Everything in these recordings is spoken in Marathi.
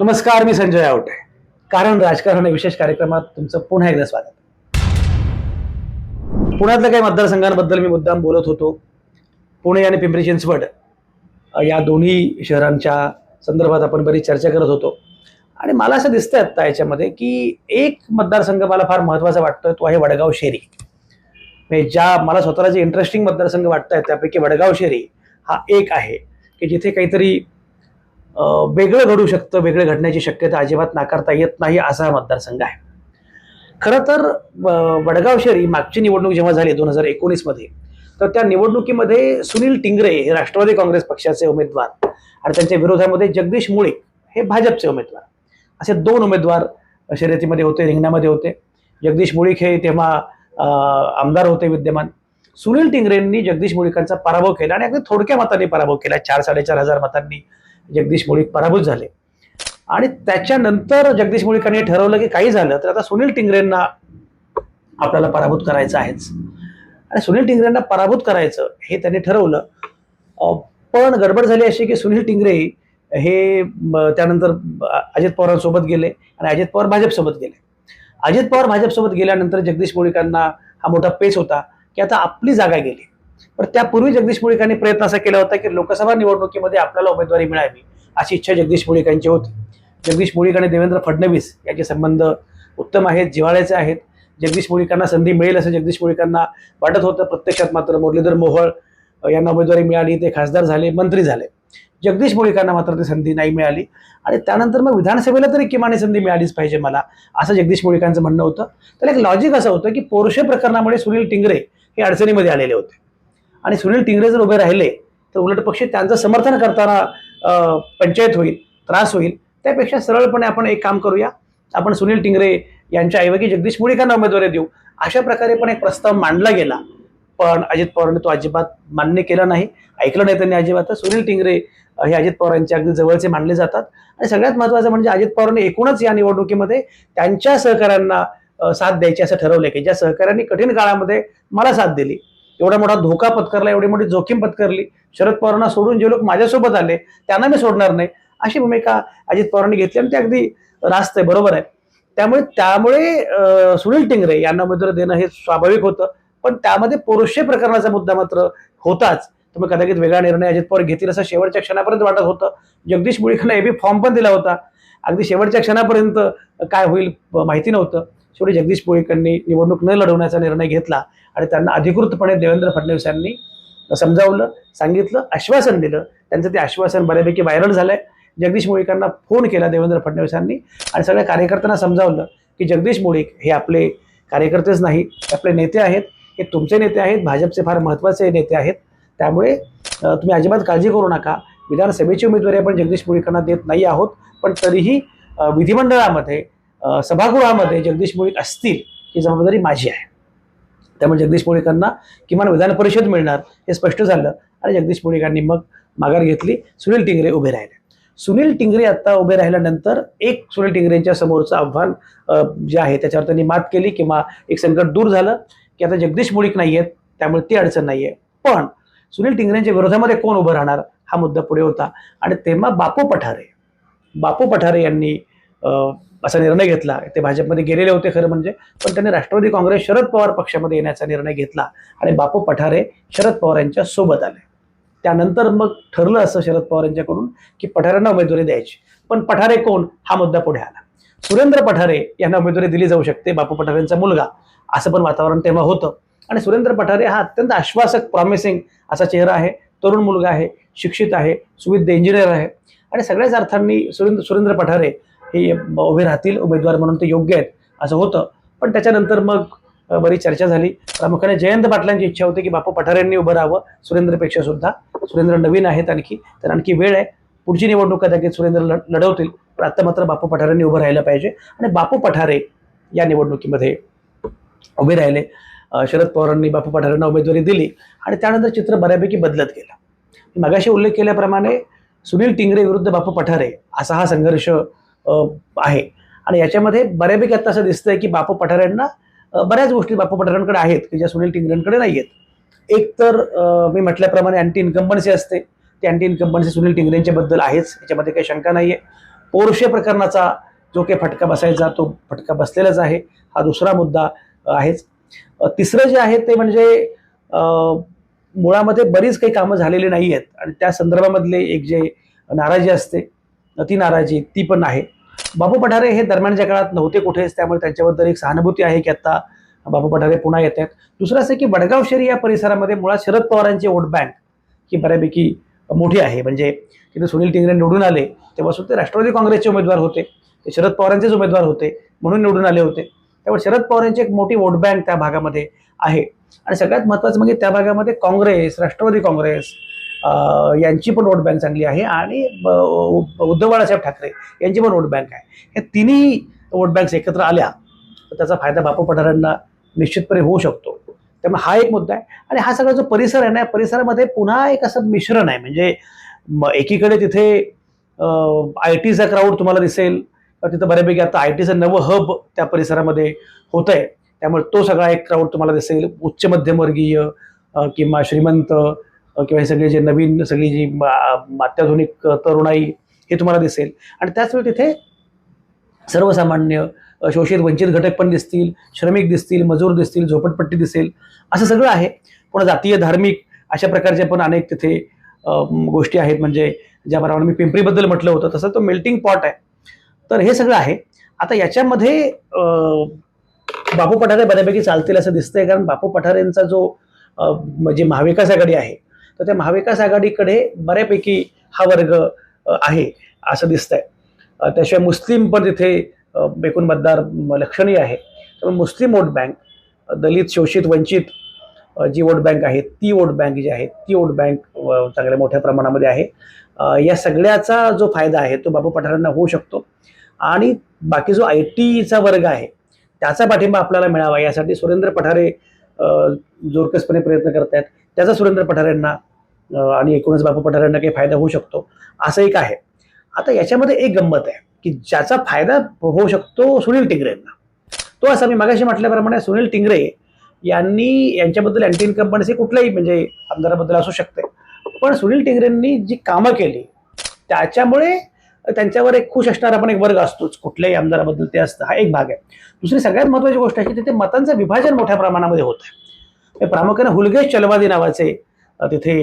नमस्कार मी संजय आवटे. कारण राजकारण या विशेष कार्यक्रमात तुमचं पुन्हा एकदा स्वागत. पुण्यातल्या काही मतदारसंघांबद्दल मी मुद्दाम बोलत होतो. पुणे आणि पिंपरी चिंचवड या दोन्ही शहरांच्या संदर्भात आपण बरीच चर्चा करत होतो. आणि मला असं दिसतंय आत्ता याच्यामध्ये की एक मतदारसंघ मला फार महत्त्वाचा वाटतोय तो आहे वडगाव शेरी म्हणजे ज्या मला स्वतःला जे इंटरेस्टिंग मतदारसंघ वाटत आहेत त्यापैकी वडगाव शेरी हा एक आहे की जिथे काहीतरी वेगळं घडू शकतं वेगळं घडण्याची शक्यता अजिबात नाकारता येत नाही असा हा मतदारसंघ आहे. खरं तर अ, वडगाव शहरी मागची निवडणूक जेव्हा झाली दोन हजार एकोणीसमध्ये तर त्या निवडणुकीमध्ये सुनील टिंगरे हे राष्ट्रवादी काँग्रेस पक्षाचे उमेदवार आणि त्यांच्या विरोधामध्ये जगदीश मुळीक हे भाजपचे उमेदवार. असे दोन उमेदवार शर्यतीमध्ये होते रिंगणामध्ये होते. जगदीश मुळीक हे तेव्हा आमदार होते विद्यमान. सुनील टिंगरेंनी जगदीश मुळीकांचा पराभव केला आणि अगदी थोडक्या मतांनी पराभव केला चार साडेचार हजार मतांनी. जगदीश मुळीक पराभूत झाले. आणि त्याच्यानंतर जगदीश मुळीकांनी ठरवलं की काही झालं तर आता सुनील टिंगरेंना आपल्याला पराभूत करायचं आहेच. आणि सुनील टिंगरेंना पराभूत करायचं हे त्यांनी ठरवलं. पण गडबड झाली अशी की सुनील टिंगरे हे त्यानंतर अजित पवारांसोबत गेले आणि अजित पवार भाजपसोबत गेले. अजित पवार भाजपसोबत गेल्यानंतर जगदीश मुळीकांना हा मोठा पेच होता की आता आपली जागा गेली. पण त्यापूर्वी जगदीश मुळीकांनी प्रयत्न असा केला होता की लोकसभा निवडणुकीमध्ये आपल्याला उमेदवारी मिळावी अशी इच्छा जगदीश मुळीकांची होती. जगदीश मुळीक आणि देवेंद्र फडणवीस यांचे संबंध उत्तम आहेत जिव्हाळ्याचे आहेत. जगदीश मुळीकांना संधी मिळेल असं जगदीश मुळीकांना वाटत होतं. प्रत्यक्षात मात्र मुरलीधर मोहोळ यांना उमेदवारी मिळाली ते खासदार झाले मंत्री झाले. जगदीश मुळीकांना मात्र ती संधी नाही मिळाली. आणि त्यानंतर मग विधानसभेला तरी किमान संधी मिळालीच पाहिजे मला असं जगदीश मुळीकांचं म्हणणं होतं. तर एक लॉजिक असं होतं की पोरशे प्रकरणामुळे सुनील टिंगरे हे अडचणीमध्ये आलेले होते. आणि सुनील टिंगरे जर उभे राहिले तर उलट पक्षी त्यांचं समर्थन करताना पंचायत होईल त्रास होईल. त्यापेक्षा सरळपणे आपण एक काम करूया. आपण सुनील टिंगरे यांच्या ऐवजी जगदीश मुळीकांना उमेदवारी देऊ. अशा प्रकारे पण एक प्रस्ताव मांडला गेला. पण अजित पवारांनी तो अजिबात मान्य केला नाही. ऐकलं नाही त्यांनी अजिबात. सुनील टिंगरे हे अजित पवारांच्या अगदी जवळचे मानले जातात. आणि सगळ्यात महत्त्वाचं म्हणजे अजित पवारांनी एकूणच या निवडणुकीमध्ये त्यांच्या सहकाऱ्यांना साथ द्यायची असं ठरवलं की ज्या सहकाऱ्यांनी कठीण काळामध्ये मला साथ दिली. एवढा मोठा धोका पत्करला एवढी मोठी जोखीम पत्करली. शरद पवारांना सोडून जे लोक माझ्यासोबत आले त्यांना मी सोडणार नाही. अशी भूमिका अजित पवारांनी घेतली आणि ते अगदी रास्त आहे बरोबर आहे. त्यामुळे त्यामुळे सुनील टिंगरे यांना उमेदवारी देणं हे स्वाभाविक होतं. पण त्यामध्ये पोरुषे प्रकरणाचा मुद्दा मात्र होताच. तुम्ही कदाचित वेगळा निर्णय अजित पवार घेतील असं शेवटच्या क्षणापर्यंत वाटत होतं. जगदीश मुळीखांना एबी फॉर्म पण दिला होता. अगदी शेवटच्या क्षणापर्यंत काय होईल माहिती नव्हतं. शेवटी जगदीश मुळीकांनी निवडणूक न लढवण्याचा निर्णय घेतला आणि त्यांना अधिकृतपणे देवेंद्र फडणवीस यांनी समजावलं सांगितलं आश्वासन दिलं. त्यांचं ते आश्वासन बऱ्यापैकी व्हायरल झालंय. जगदीश मुळीकांना फोन केला देवेंद्र फडणवीसांनी आणि सगळ्या कार्यकर्त्यांना समजावलं की जगदीश मुळीक हे आपले कार्यकर्तेच नाही आपले नेते आहेत. हे तुमचे नेते आहेत भाजपचे फार महत्त्वाचे नेते आहेत. त्यामुळे तुम्ही अजिबात काळजी करू नका. विधानसभेची उमेदवारी आपण जगदीश मुळीकांना देत नाही आहोत. पण तरीही विधिमंडळामध्ये सभागृहामध्ये जगदीश मुळीक असतील ही जबाबदारी माझी आहे. त्यामुळे जगदीश मुळीकांना किमान विधान परिषद मिळणार हे स्पष्ट झालं आणि जगदीश मुळीकांनी मग माघार घेतली. सुनील टिंगरे उभे राहिले. सुनील टिंगरे आता उभे राहिल्यानंतर एक सुनील टिंगरेंच्या समोरचं आव्हान जे आहे त्याच्यावर त्यांनी मात केली किंवा एक संकट दूर झालं की आता जगदीश मुळीक नाही आहेत त्यामुळे ती अडचण नाही आहे. पण सुनील टिंगरेंच्या विरोधामध्ये कोण उभं राहणार हा मुद्दा पुढे होता. आणि तेव्हा बापू पठारे बापू पठारे यांनी असा निर्णय घेतला. ते भाजपमध्ये गेलेले होते खरं म्हणजे पण त्यांनी राष्ट्रवादी काँग्रेस शरद पवार पक्षामध्ये येण्याचा निर्णय घेतला आणि बापू पठारे शरद पवार यांच्या सोबत आले. त्यानंतर मग ठरलं असं शरद पवार यांच्याकडून की पठारेंना उमेदवारी द्यायची. पण पठारे कोण? हा मुद्दा पुढे आला. सुरेंद्र पठारे यांना उमेदवारी दिली जाऊ शकते बापू पठारेंचा मुलगा. असं पण वातावरण तेव्हा होतं. आणि सुरेंद्र पठारे हा अत्यंत आश्वासक प्रॉमिसिंग असा चेहरा आहे. तरुण मुलगा आहे शिक्षित आहे सुविध इंजिनियर आहे. आणि सगळ्याच अर्थांनी सुरेंद्र सुरेंद्र पठारे हे उभे राहतील उमेदवार म्हणून ते योग्य आहेत असं होतं. पण त्याच्यानंतर मग बरी चर्चा झाली. प्रामुख्याने जयंत पाटलांची इच्छा होती की बापू पठारेंनी उभं राहावं सुरेंद्रपेक्षा सुद्धा. सुरेंद्र नवीन आहेत आणखी तर आणखी वेळ आहे. पुढची निवडणूक कदाचित सुरेंद्र लढवतील. पण आता मात्र बापू पठारेंनी उभं राहिलं पाहिजे. आणि बापू पठारे या निवडणुकीमध्ये उभे राहिले. शरद पवारांनी बापू पठारेंना उमेदवारी दिली. आणि त्यानंतर चित्र बऱ्यापैकी बदलत गेलं. मी मगाशी उल्लेख केल्याप्रमाणे सुनील टिंगरे विरुद्ध बापू पठारे असा हा संघर्ष आहे. आणि याच्यामध्ये बऱ्यापैकी आता असं दिसतंय की बापू पठाऱ्यांना बऱ्याच गोष्टी बापू पठाऱ्यांकडे आहेत की ज्या सुनील टिंगरेंकडे नाही आहेत एक तर मी म्हटल्याप्रमाणे अँटी इन्कम्बन्सी असते. ती अँटी इन्कम्बन्सी सुनील टिंगरेंच्या बद्दल आहेच. याच्यामध्ये काही शंका नाही आहे पोरशे प्रकरणाचा जो काही फटका बसायचा तो फटका बसलेलाच आहे. हा दुसरा मुद्दा आहेच. तिसरं जे आहे ते म्हणजे मुळामध्ये बरीच काही कामं झालेली नाही आहेत आणि त्या संदर्भामधले एक जे नाराजी असते ती नाराजी ती पण आहे. बापू पठारे हे दरम्यानच्या काळात नव्हते कुठेच त्यामुळे त्यांच्याबद्दल एक सहानुभूती आहे की आता बापू पठारे पुन्हा येत आहेत. दुसरं असं की वडगाव शहरी या परिसरामध्ये मुळात शरद पवारांची वोट बँक ही बऱ्यापैकी मोठी आहे. म्हणजे तिथे सुनील टिंगरे निवडून आले तेव्हापासून ते राष्ट्रवादी काँग्रेसचे उमेदवार होते ते शरद पवारांचेच उमेदवार होते म्हणून निवडून आले होते. त्यामुळे शरद पवारांची एक मोठी वोट बँक त्या भागामध्ये आहे. आणि सगळ्यात महत्त्वाचं म्हणजे त्या भागामध्ये काँग्रेस राष्ट्रवादी काँग्रेस यांची पण वोट बँक चांगली आहे आणि ब- उ- उद्धव बाळासाहेब ठाकरे यांची पण वोट बँक आहे. या तिन्ही वोट बँक्स एकत्र आल्या तर त्याचा फायदा बापू पठारांना निश्चितपणे होऊ शकतो. त्यामुळे हा एक मुद्दा आहे आणि हा सगळा जो परिसर आहे ना परिसरामध्ये पुन्हा एक असं मिश्रण आहे. म्हणजे म- एकीकडे तिथे आय टीचा क्राऊड तुम्हाला दिसेल तर तिथं बऱ्यापैकी आता आय टीचं नवं हब त्या परिसरामध्ये होत आहे त्यामुळे तो सगळा एक क्राऊड तुम्हाला दिसेल. उच्च मध्यमवर्गीय किंवा श्रीमंत किंवा हे सगळे जे नवीन सगळी जी अत्याधुनिक तरुणाई हे तुम्हाला दिसेल. आणि त्याचवेळी तिथे सर्वसामान्य शोषित वंचित घटक पण दिसतील श्रमिक दिसतील मजूर दिसतील झोपडपट्टी दिसेल असं सगळं आहे. पुन्हा जातीय धार्मिक अशा प्रकारचे पण अनेक तिथे गोष्टी आहेत. म्हणजे ज्याप्रमाणे मी पिंपरीबद्दल म्हटलं होतं तसं तो मेल्टिंग पॉट आहे. तर हे सगळं आहे. आता याच्यामध्ये बापू पठारे बऱ्यापैकी चालतील असं दिसतंय. कारण बापू पठारेंचा जो म्हणजे महाविकास आघाडी आहे तर त्या महाविकास आघाडीकडे बऱ्यापैकी हा वर्ग आहे असं दिसतंय. आहे त्याशिवाय मुस्लिम पण तिथे एकूण मतदार म, लक्षणीय आहे. त्यामुळे मुस्लिम वोट बँक दलित शोषित वंचित जी वोट बँक आहे ती वोट बँक जी आहे ती वोट बँक चांगल्या मोठ्या प्रमाणामध्ये आहे. या सगळ्याचा जो फायदा आहे तो बाबू पठारांना होऊ शकतो. आणि बाकी जो आय टीचा वर्ग आहे त्याचा पाठिंबा आपल्याला मिळावा यासाठी सुरेंद्र पठारे जोरकसपणे प्रयत्न करत आहेत त्याचा सुरेंद्र पठाऱ्यांना आणि एकूणच बापू पठारेंना काही फायदा होऊ शकतो असं एक आहे. आता याच्यामध्ये एक गंमत आहे की ज्याचा फायदा होऊ शकतो सुनील टिंगरेंना. तो असा मी मागाशी म्हटल्याप्रमाणे सुनील टिंगरे यांनी यांच्याबद्दल अँटी इन्कम्बन्सी कुठल्याही म्हणजे आमदाराबद्दल असू शकते. पण सुनील टिंगरेंनी जी कामं केली त्याच्यामुळे त्यांच्यावर एक खुश असणारा पण एक वर्ग असतोच कुठल्याही आमदाराबद्दल ते असतं हा एक भाग आहे. दुसरी सगळ्यात महत्त्वाची गोष्ट आहे की तिथे मतांचं विभाजन मोठ्या प्रमाणामध्ये होत प्रामुख्याने हुलगेश चलवादी नावाचे तिथे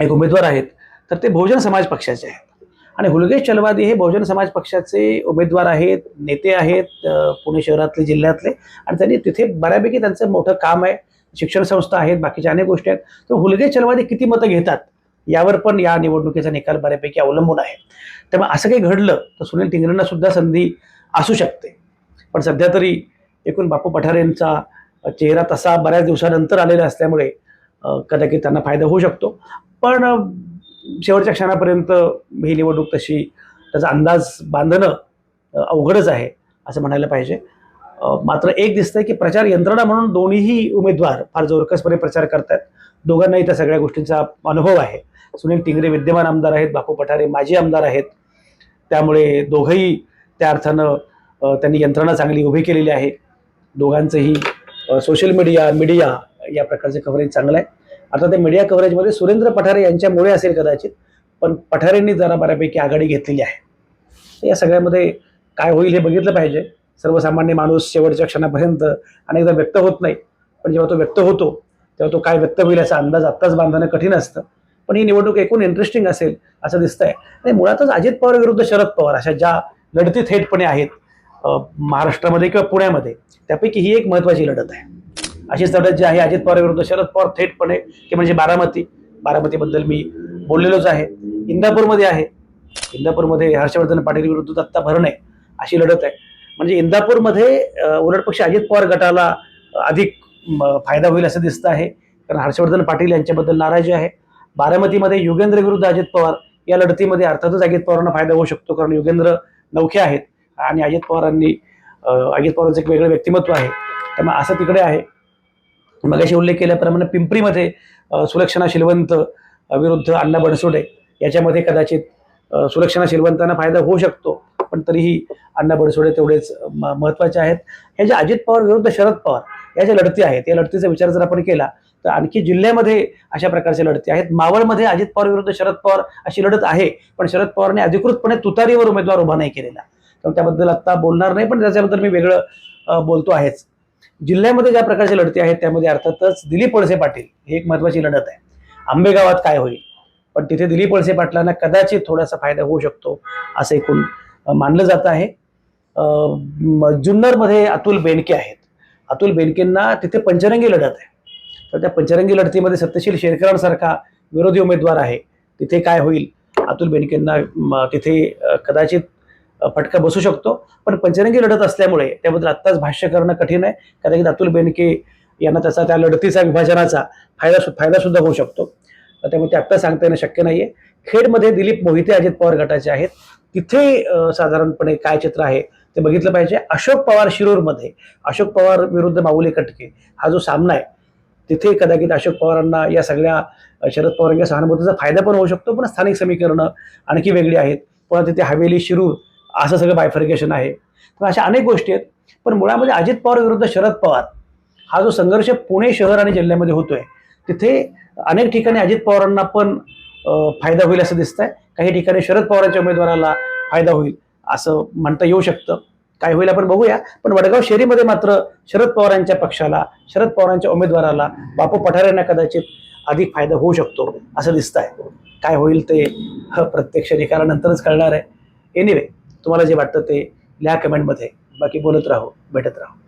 एक उमेदवार आहेत. तर ते बहुजन समाज पक्षाचे आहेत. आणि हुलगेश चलवादी हे बहुजन समाज पक्षाचे उमेदवार आहेत नेते आहेत पुणे शहरातले जिल्ह्यातले. आणि त्यांनी तिथे बऱ्यापैकी त्यांचं मोठं काम आहे. शिक्षण संस्था आहेत बाकीच्या अनेक गोष्टी आहेत. तर हुलगेश चलवादी किती मतं घेतात? यावर पण या निवडणुकीचा निकाल बऱ्यापैकी अवलंबून आहे. त्यामुळे असं काही घडलं तर सुनील टिंगरेंना सुद्धा संधी असू शकते. पण सध्या तरी एकूण बापू पठारेंचा चेहरा तसा बऱ्याच दिवसानंतर आलेला असल्यामुळे कदाचित त्यांना फायदा होऊ शकतो. पण शेवटच्या क्षणापर्यंत ही निवडणूक तशी त्याचा अंदाज बांधणं अवघडच आहे असं म्हणायला पाहिजे. मात्र एक दिसतंय की प्रचार यंत्रणा म्हणून दोन्हीही उमेदवार फार जोरकसपणे प्रचार करतात दोघांनाही त्या सगळ्या गोष्टींचा अनुभव आहे. सुनील टिंगरे विद्यमान आमदार आहेत बापू पठारे माजी आमदार आहेत. त्यामुळे दोघंही त्या अर्थानं त्यांनी यंत्रणा चांगली उभी केलेली आहे. दोघांचंही सोशल मीडिया मीडिया या प्रकारचे कव्हरेज चांगलं आहे. आता ते मीडिया कव्हरेजमध्ये सुरेंद्र पठारे यांच्यामुळे असेल कदाचित पण पठारेंनी जरा बऱ्यापैकी आघाडी घेतलेली आहे. या सगळ्यामध्ये काय होईल हे बघितलं पाहिजे. सर्वसामान्य माणूस शेवटच्या क्षणापर्यंत अनेकदा व्यक्त होत नाही. पण जेव्हा तो व्यक्त होतो तेव्हा तो काय व्यक्त होईल याचा अंदाज आत्ताच बांधणं कठीण असतं. पण ही निवडणूक एकूण इंटरेस्टिंग असेल असं दिसतंय. आणि मुळातच अजित पवार विरुद्ध शरद पवार अशा ज्या लढती थेटपणे आहेत महाराष्ट्रामध्ये किंवा पुण्यामध्ये त्यापैकी ही एक महत्त्वाची लढत आहे. अशीच लढत जी आहे अजित पवार विरुद्ध शरद पवार थेटपणे की म्हणजे बारामती. बारामतीबद्दल मी बोललेलोच आहे. इंदापूरमध्ये आहे. इंदापूरमध्ये हर्षवर्धन पाटील विरुद्ध दत्ता भरणे अशी लढत आहे. म्हणजे इंदापूरमध्ये अ, उलटपक्ष अजित पवार गटाला अधिक म, फायदा होईल असं दिसतं आहे. कारण हर्षवर्धन पाटील यांच्याबद्दल नाराजी आहे. बारामतीमध्ये युगेंद्र विरुद्ध अजित पवार या लढतीमध्ये अर्थातच अजित पवारांना फायदा होऊ शकतो. कारण युगेंद्र नौखे आहेत. आणि अजित पवारांनी अजित पवारांचं एक वेगळं व्यक्तिमत्व आहे. त्यामुळे असं तिकडे आहे. मगाशी उल्लेख केल्याप्रमाणे पिंपरीमध्ये सुलक्षणा शिलवंत विरुद्ध अण्णा बनसोडे याच्यामध्ये कदाचित सुलक्षणा शिलवंतांना फायदा होऊ शकतो. पण तरीही अण्णा बनसोडे तेवढेच म- महत्त्वाचे आहेत. हे जे अजित पवार विरुद्ध शरद पवार या ज्या लढती आहेत या लढतीचा विचार जर आपण केला तर आणखी जिल्ह्यामध्ये अशा प्रकारच्या लढती आहेत. मावळमध्ये अजित पवार विरुद्ध शरद पवार अशी लढत आहे पण शरद पवारने अधिकृतपणे तुतारीवर उमेदवार उभा नाही केलेला. कारण त्याबद्दल आत्ता बोलणार नाही पण त्याच्याबद्दल मी वेगळं बोलतो आहेच. जिल्ह्यामध्ये ज्या प्रकारच्या लढती आहेत त्यामध्ये अर्थातच दिलीप वळसे पाटील ही एक महत्वाची लढत आहे. आंबेगावात काय होईल? पण तिथे दिलीप वळसे पाटलांना कदाचित थोडासा फायदा होऊ शकतो असं एकूण मानलं जात आहे. म- जुन्नरमध्ये अतुल बेनके आहेत. अतुल बेनकेंना तिथे पंचरंगी लढत आहे. तर त्या पंचरंगी लढतीमध्ये सत्यशील शेरकरांसारखा विरोधी उमेदवार आहे. तिथे काय होईल? अतुल बेनकेंना तिथे कदाचित फटका बसू शकतो. पण पंचरंगी लढत असल्यामुळे त्याबद्दल आत्ताच भाष्य करणं कठीण आहे. कदाचित अतुल बेनके यांना त्याचा त्या लढतीचा विभाजनाचा फायदा सु- फायदा सुद्धा होऊ शकतो. त्यामुळे ते आत्ता सांगता येणं शक्य नाहीये. खेडमध्ये दिलीप मोहिते अजित पवार गटाचे आहेत. तिथे साधारणपणे काय चित्र आहे ते बघितलं पाहिजे. अशोक पवार शिरूरमध्ये अशोक पवार विरुद्ध माऊली कटके हा जो सामना आहे तिथे कदाचित अशोक पवारांना या सगळ्या शरद पवारांच्या सहानुभूतीचा फायदा पण होऊ शकतो. पण स्थानिक समीकरणं आणखी वेगळी आहेत. पुन्हा तिथे हवेली शिरूर असं सगळं बायफर्गेशन आहे. तर अशा अनेक गोष्टी आहेत. पण मुळामध्ये अजित पवार विरुद्ध शरद पवार हा जो संघर्ष पुणे शहर आणि जिल्ह्यामध्ये होतोय तिथे अनेक ठिकाणी अजित पवारांना पण फायदा होईल असं दिसतंय. काही ठिकाणी शरद पवारांच्या उमेदवाराला फायदा होईल असं म्हणता येऊ शकतं. काय होईल आपण बघूया. पण वडगाव शहरीमध्ये मात्र शरद पवारांच्या पक्षाला शरद पवारांच्या उमेदवाराला बापू पठारे यांना कदाचित अधिक फायदा होऊ शकतो असं दिसत आहे काय होईल ते ह, प्रत्यक्ष निकालानंतरच कळणार आहे. एनिवे तुम्हाला जे वाटतं ते लिहा कमेंटमध्ये. बाकी बोलत राहू भेटत राहू.